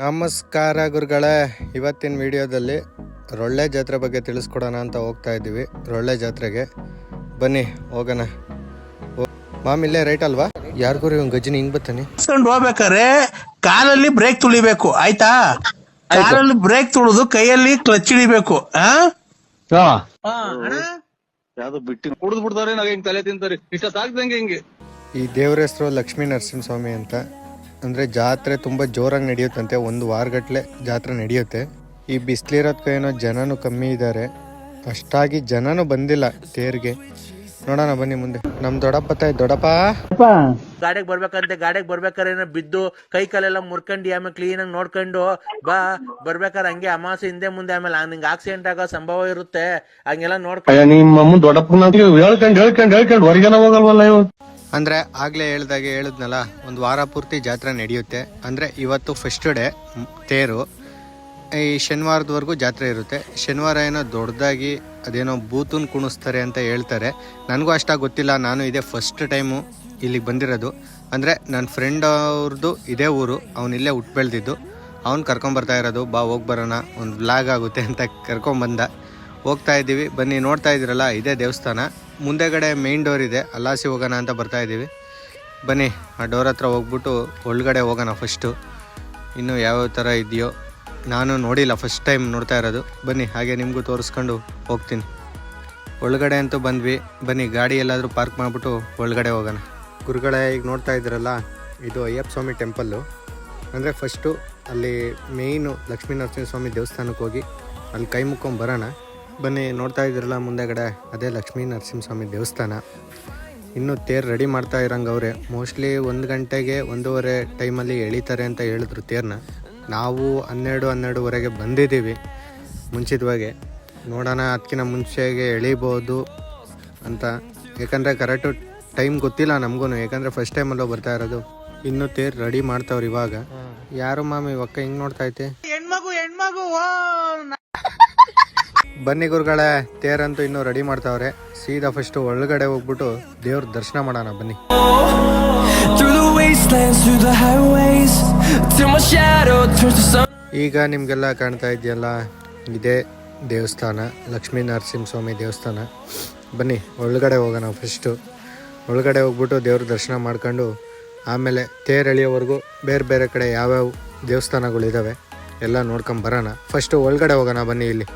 ನಮಸ್ಕಾರ ಗುರುಗಳೇ. ಇವತ್ತಿನ ವಿಡಿಯೋದಲ್ಲಿ ರೊಳ್ಳೆ ಜಾತ್ರೆ ಬಗ್ಗೆ ತಿಳಿಸ್ಕೊಡೋಣ ಅಂತ ಹೋಗ್ತಾ ಇದ್ದೀವಿ. ರೊಳ್ಳೆ ಜಾತ್ರೆಗೆ. ಬನ್ನಿ ಹೋಗೋಣ. ಮಾಮ್ ಇಲ್ಲೇ ರೈಟ್ ಅಲ್ವಾ? ಯಾರಿಗೂ ಇವ್ ಗಜನಿ ಹಿಂಗ್ ಬತ್ತಾನೆ? ಹೋಗ್ಬೇಕಾರೆ ಕಾಲಲ್ಲಿ ಬ್ರೇಕ್ ತುಳಿಬೇಕು ಆಯ್ತಾ? ಕಾಲಲ್ಲಿ ಬ್ರೇಕ್ ತುಳಿದು ಕೈಯಲ್ಲಿ ಕ್ಲಚ್ ಹಿಡಿಬೇಕು ಆ? ಯಾವ್ದು ಬಿಟ್ಟು ಕುಡಿದ್ ಬಿಡ್ತಾರೆ ನಾವ್ ಹೆಂಗ್ ತಲೆ ತಿಂತಾರೆ. ಇಷ್ಟ ಸಾಕ್ದಂಗೆ ಹಿಂಗೆ. ಈ ದೇವ್ರ ಹೆಸರು ಲಕ್ಷ್ಮೀ ನರಸಿಂಹಸ್ವಾಮಿ ಅಂತ. ಅಂದರೆ ಜಾತ್ರೆ ತುಂಬ ಜೋರಾಗಿ ನಡೆಯುತ್ತಂತೆ. ಒಂದು ವಾರಗಟ್ಟಲೆ ಜಾತ್ರೆ ನಡೆಯುತ್ತೆ. ಈ ಬಿಸಿಲಿರೋದಕ್ಕೆ ಏನೋ ಜನನೂ ಕಮ್ಮಿ ಇದ್ದಾರೆ ಅಷ್ಟಾಗಿ ಜನನೂ ಬಂದಿಲ್ಲ ತೇರಿಗೆ. ನೋಡೋಣ ಬನ್ನಿ ಮುಂದೆ. ನಮ್ ದೊಡ್ಡಪ್ಪ ತಾಯಿ ದೊಡ್ಡಪ್ಪ. ಗಾಡಿಗೆ ಬರ್ಬೇಕಂತೆ ಗಾಡಿಗೆ ಬರ್ಬೇಕಾದ್ರೆ ಏನೋ ಬಿದ್ದು ಕೈ ಕಾಲೆಲ್ಲ ಮುರ್ಕಂಡಿ ಆಮೇಲೆ ಕ್ಲೀನ್ ಆಗಿ ನೋಡ್ಕೊಂಡು ಬಾ ಬರ್ಬೇಕಾದ್ರೆ ಹಂಗೆ ಅಮಾಸೆ ಹಿಂದೆ ಮುಂದೆ ಆಮೇಲೆ ನಿಂಗೆ ಆಕ್ಸಿಡೆಂಟ್ ಆಗೋ ಸಂಭವ ಇರುತ್ತೆ. ಹಂಗೆಲ್ಲ ನೋಡ್ಕೊಂಡು ಅಯ್ಯ ನಿಮ್ಮ ದೊಡ್ಡಪ್ಪನ ಹೇಳ್ಕೊಂಡ್ ಹೇಳ್ಕೊಂಡ್ ಹೇಳ್ಕೊಂಡ್. ಹೊರಗೆನ ಹೋಗಲ್ವಲ್ಲ ಇವ್ ಅಂದ್ರೆ ಆಗ್ಲೇ ಹೇಳ್ದಾಗೆ ಹೇಳಿದ್ನಲ್ಲ ಒಂದು ವಾರ ಪೂರ್ತಿ ಜಾತ್ರೆ ನಡೆಯುತ್ತೆ. ಅಂದ್ರೆ ಇವತ್ತು ಫಸ್ಟ್ ಡೇ ತೇರು. ಈ ಶನಿವಾರದವರೆಗೂ ಜಾತ್ರೆ ಇರುತ್ತೆ. ಶನಿವಾರ ಏನೋ ದೊಡ್ಡದಾಗಿ ಅದೇನೋ ಬೂತನ್ ಕುಣಿಸ್ತಾರೆ ಅಂತ ಹೇಳ್ತಾರೆ. ನನಗೂ ಅಷ್ಟಾಗಿ ಗೊತ್ತಿಲ್ಲ, ನಾನು ಇದೇ ಫಸ್ಟ್ ಟೈಮು ಇಲ್ಲಿಗೆ ಬಂದಿರೋದು. ಅಂದರೆ ನನ್ನ ಫ್ರೆಂಡ್ ಅವ್ರದ್ದು ಇದೇ ಊರು, ಅವ್ನು ಇಲ್ಲೇ ಹುಟ್ಟು ಬೆಳೆದಿದ್ದು. ಅವ್ನು ಕರ್ಕೊಂಬರ್ತಾ ಇರೋದು, ಬಾ ಹೋಗಿ ಬರೋಣ, ಒಂದು ಬ್ಲಾಗ್ ಆಗುತ್ತೆ ಅಂತ ಕರ್ಕೊಂಬಂದ ಹೋಗ್ತಾ ಇದ್ದೀವಿ, ಬನ್ನಿ ನೋಡ್ತಾ ಇದ್ದೀರಲ್ಲ, ಇದೇ ದೇವಸ್ಥಾನ. ಮುಂದೆಗಡೆ ಮೇನ್ ಡೋರ್ ಇದೆ, ಅಲ್ಲಾಸಿ ಹೋಗೋಣ ಅಂತ ಬರ್ತಾ ಇದ್ದೀವಿ. ಬನ್ನಿ, ಆ ಡೋರ್ ಹತ್ರ ಹೋಗ್ಬಿಟ್ಟು ಒಳಗಡೆ ಹೋಗೋಣ ಫಸ್ಟು ಇನ್ನು ಯಾವ್ಯಾವ ಥರ ಇದೆಯೋ ನಾನು ನೋಡಿಲ್ಲ ಫಸ್ಟ್ ಟೈಮ್ ನೋಡ್ತಾ ಇರೋದು. ಬನ್ನಿ, ಹಾಗೆ ನಿಮಗೂ ತೋರಿಸ್ಕೊಂಡು ಹೋಗ್ತೀನಿ. ಒಳಗಡೆ ಅಂತೂ ಬಂದ್ವಿ. ಬನ್ನಿ, ಗಾಡಿ ಎಲ್ಲಾದರೂ ಪಾರ್ಕ್ ಮಾಡಿಬಿಟ್ಟು ಒಳಗಡೆ ಹೋಗೋಣ. ಗುರುಗಳೇ, ಈಗ ನೋಡ್ತಾ ಇದ್ದೀರಲ್ಲ, ಇದು ಅಯ್ಯಪ್ಪ ಸ್ವಾಮಿ ಟೆಂಪಲ್ಲು ಅಂದರೆ ಫಸ್ಟು ಅಲ್ಲಿ ಮೇಯ್ನು ಲಕ್ಷ್ಮೀ ನರಸಿಂಹಸ್ವಾಮಿ ದೇವಸ್ಥಾನಕ್ಕೆ ಹೋಗಿ ಅಲ್ಲಿ ಕೈ ಮುಕ್ಕೊಂಡು ಬರೋಣ. ಬನ್ನಿ, ನೋಡ್ತಾ ಇದ್ದೀರಲ್ಲ ಮುಂದೆಗಡೆ, ಅದೇ ಲಕ್ಷ್ಮೀ ನರಸಿಂಹಸ್ವಾಮಿ ದೇವಸ್ಥಾನ. ಇನ್ನು ತೇರು ರೆಡಿ ಮಾಡ್ತಾ ಇರೋಂಗೆ ಅವರೇ ಮೋಸ್ಟ್ಲಿ ಒಂದು ಗಂಟೆಗೆ ಒಂದೂವರೆ ಟೈಮಲ್ಲಿ ಎಳಿತಾರೆ ಅಂತ ಹೇಳಿದ್ರು ತೇರನ್ನ ನಾವು ಹನ್ನೆರಡು ಹನ್ನೆರಡುವರೆಗೆ ಬಂದಿದ್ದೀವಿ. ಮುಂಚಿತವಾಗಿ ನೋಡೋಣ ಅದಕ್ಕಿಂತ ಮುಂಚೆಗೆ ಎಳಿಬೋದು ಅಂತ. ಯಾಕಂದರೆ ಕರೆಕ್ಟು ಟೈಮ್ ಗೊತ್ತಿಲ್ಲ ನಮಗೂ ಯಾಕಂದರೆ ಫಸ್ಟ್ ಟೈಮಲ್ಲೋ ಬರ್ತಾ ಇರೋದು. ಇನ್ನು ತೇರು ರೆಡಿ ಮಾಡ್ತಾವ್ರು ಇವಾಗ. ಯಾರು ಮಾಮಿ ಒಕ್ಕ ಹಿಂಗೆ ನೋಡ್ತಾ ಐತೆ ಬನ್ನಿ ಗುರುಗಳೇ ತೇರಂತೂ ಇನ್ನೂ ರೆಡಿ ಮಾಡ್ತಾವ್ರೆ. ಸೀದಾ ಫಸ್ಟ್ ಒಳಗಡೆ ಹೋಗ್ಬಿಟ್ಟು ದೇವ್ರ ದರ್ಶನ ಮಾಡೋಣ ಬನ್ನಿ. ಈಗ ನಿಮಗೆಲ್ಲ ಕಾಣ್ತಾ ಇದೆಯಲ್ಲ, ಇದೇ ದೇವಸ್ಥಾನ, ಲಕ್ಷ್ಮೀ ನರಸಿಂಹಸ್ವಾಮಿ ದೇವಸ್ಥಾನ. ಬನ್ನಿ, ಒಳಗಡೆ ಹೋಗೋಣ ಫಸ್ಟು ಒಳಗಡೆ ಹೋಗ್ಬಿಟ್ಟು ದೇವ್ರ ದರ್ಶನ ಮಾಡ್ಕೊಂಡು, ಆಮೇಲೆ ತೇರು ಬೇರೆ ಬೇರೆ ಕಡೆ ಯಾವ್ಯಾವ ದೇವಸ್ಥಾನಗಳಿದ್ದಾವೆ ಎಲ್ಲ ನೋಡ್ಕೊಂಡು ಬರೋಣ. ಫಸ್ಟು ಒಳಗಡೆ ಹೋಗೋಣ, ಬನ್ನಿ ಇಲ್ಲಿ.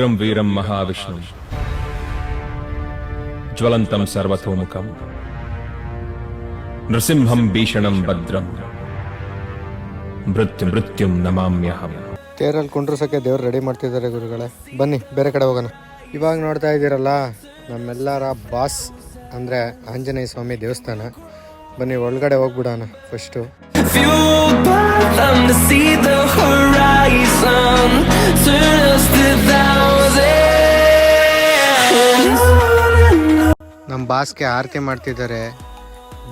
ఉగ్రం వీరం మహావిష్ణు జ్వలంతం సర్వతోముఖం నృసింహం భీషణం భద్రం మృత్యు మృత్యుం నమామ్యహం ತೇರಲ್ಲಿ ಕುಂಡ್ರಸಕ್ಕೆ ದೇವ್ರು ರೆಡಿ ಮಾಡ್ತಿದ್ದಾರೆ ಗುರುಗಳೇ. ಬನ್ನಿ ಬೇರೆ ಕಡೆ ಹೋಗೋಣ. ಇವಾಗ ನೋಡ್ತಾ ಇದ್ದೀರಲ್ಲ ನಮ್ಮೆಲ್ಲರ ಬಾಸ್ ಅಂದರೆ ಆಂಜನೇಯ ಸ್ವಾಮಿ ದೇವಸ್ಥಾನ. ಬನ್ನಿ ಒಳಗಡೆ ಹೋಗ್ಬಿಡೋಣ ಫಸ್ಟು ಬಾಸ್ಗೆ ಆರತಿ ಮಾಡ್ತಿದ್ದಾರೆ.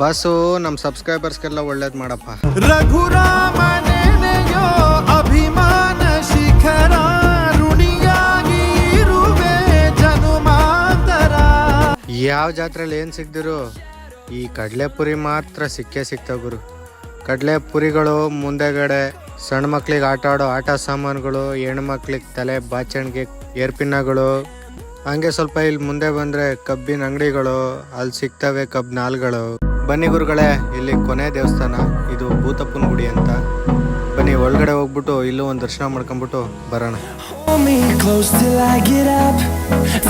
ಬಸ್ಸು ನಮ್ಮ ಸಬ್ಸ್ಕ್ರೈಬರ್ಸ್ಗೆಲ್ಲ ಒಳ್ಳೇದು ಮಾಡಪ್ಪ. ರಘುರಾಮನೆನೆಯೋ ಅಭಿಮಾನ ಶಿಖರ ಋಣಿಯಾಗಿ ಇರುವೆ ಜನುಮಾಂತರ. ಯಾವ ಜಾತ್ರೆಯಲ್ಲಿ ಏನು ಸಿಗ್ದಿರು ಈ ಕಡಲೆಪುರಿ ಮಾತ್ರ ಸಿಕ್ಕೇ ಸಿಗ್ತಾವ ಗುರು. ಕಡಲೆಪುರಿಗಳು ಮುಂದೆಗಡೆ ಸಣ್ಣ ಮಕ್ಳಿಗೆ ಆಟ ಆಡೋ ಆಟ ಸಾಮಾನುಗಳು ಹೆಣ್ಮಕ್ಳಿಗೆ ತಲೆ ಬಾಚಣಿಗೆ ಏರ್ಪಿನ್ನಗಳು ಹಂಗೆ ಸ್ವಲ್ಪ ಇಲ್ಲಿ ಮುಂದೆ ಬಂದ್ರೆ ಕಬ್ಬಿನ ಅಂಗಡಿಗಳು, ಅಲ್ಲಿ ಸಿಗ್ತವೆ ಕಬ್ಬಿನ ಹಾಲ್ಗಳು ಬನ್ನಿ ಗುರುಗಳೇ, ಇಲ್ಲಿ ಕೊನೆ ದೇವಸ್ಥಾನ, ಇದು ಭೂತಪ್ಪನ ಗುಡಿ ಅಂತ ಬನ್ನಿ ಒಳಗಡೆ ಹೋಗ್ಬಿಟ್ಟು ಇಲ್ಲೂ ಒಂದು ದರ್ಶನ ಮಾಡ್ಕೊಂಬಿಟ್ಟು ಬರೋಣ Me close till I get up.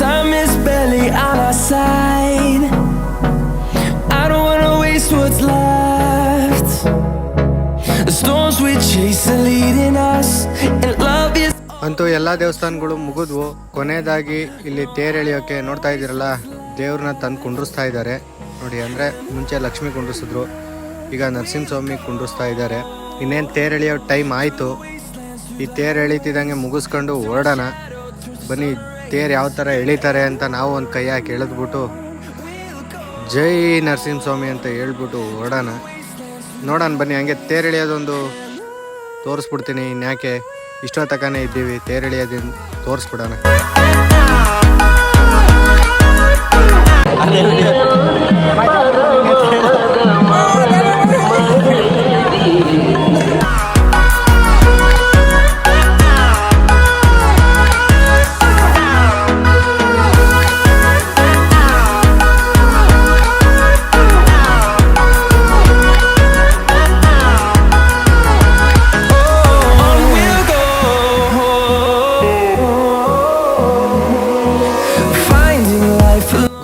Time is is on our side. I don't wanna waste what's left. The storms we chase are leading us. And ಅಂತೂ ಎಲ್ಲ ದೇವಸ್ಥಾನಗಳು ಮುಗಿದ್ವು. ಕೊನೆಯದಾಗಿ ಇಲ್ಲಿ ತೇರು ಎಳೆಯೋಕೆ ನೋಡ್ತಾ ಇದ್ದೀರಲ್ಲ, ದೇವ್ರನ್ನ ತಂದು ಕುಂಡ್ರಿಸ್ತಾ ಇದ್ದಾರೆ. ನೋಡಿ, ಅಂದರೆ ಮುಂಚೆ ಲಕ್ಷ್ಮಿ ಕುಂಡ್ರಿಸಿದ್ರು, ಈಗ ನರಸಿಂಹಸ್ವಾಮಿ ಕುಂಡ್ರಿಸ್ತಾ ಇದ್ದಾರೆ. ಇನ್ನೇನು ತೇರೆಳಿಯೋ ಟೈಮ್ ಆಯಿತು. ಈ ತೇರು ಎಳಿತಿದ್ದಂಗೆ ಮುಗಿಸ್ಕೊಂಡು ಹೊರಡೋಣ ಬನ್ನಿ, ತೇರು ಯಾವ ಥರ ಎಳಿತಾರೆ ಅಂತ ನಾವು ಒಂದು ಕೈ ಹಾಕಿ ಎಳೆದ್ಬಿಟ್ಟು ಜೈ ನರಸಿಂಹಸ್ವಾಮಿ ಅಂತ ಹೇಳ್ಬಿಟ್ಟು ಹೊರಡೋಣ ನೋಡೋಣ ಬನ್ನಿ, ಹಂಗೆ ತೇರು ತೋರಿಸ್ಬಿಡ್ತೀನಿ ಇನ್ಯಾಕೆ. ಇಷ್ಟೋ ತಕನೇ ಇದ್ದೀವಿ. ತೇರು ಎಳೆಯೋದನ್ನ ತೋರಿಸ್ಬಿಡೋಣ. On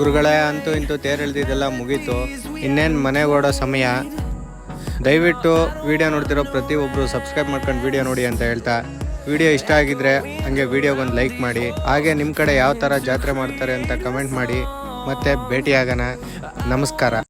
ಗುರುಗಳೇ ಅಂತೂ ಇಂತೂ ತೇರೆಳ್ದಿದ್ದೆಲ್ಲ ಮುಗೀತು. ಇನ್ನೇನು ಮನೆಗೆ ಓಡೋ ಸಮಯ? ದಯವಿಟ್ಟು ವಿಡಿಯೋ ನೋಡ್ತಿರೋ ಪ್ರತಿಯೊಬ್ಬರು ಸಬ್ಸ್ಕ್ರೈಬ್ ಮಾಡ್ಕೊಂಡು ವಿಡಿಯೋ ನೋಡಿ ಅಂತ ಹೇಳ್ತಾ. ವಿಡಿಯೋ ಇಷ್ಟ ಆಗಿದ್ರೆ ಹಂಗೆ ವಿಡಿಯೋಗೊಂದು ಲೈಕ್ ಮಾಡಿ. ಹಾಗೆ ನಿಮ್ಮ ಕಡೆ ಯಾವ ಥರ ಜಾತ್ರೆ ಮಾಡ್ತಾರೆ ಅಂತ ಕಮೆಂಟ್ ಮಾಡಿ. ಮತ್ತೆ ಭೇಟಿಯಾಗೋಣ. ನಮಸ್ಕಾರ.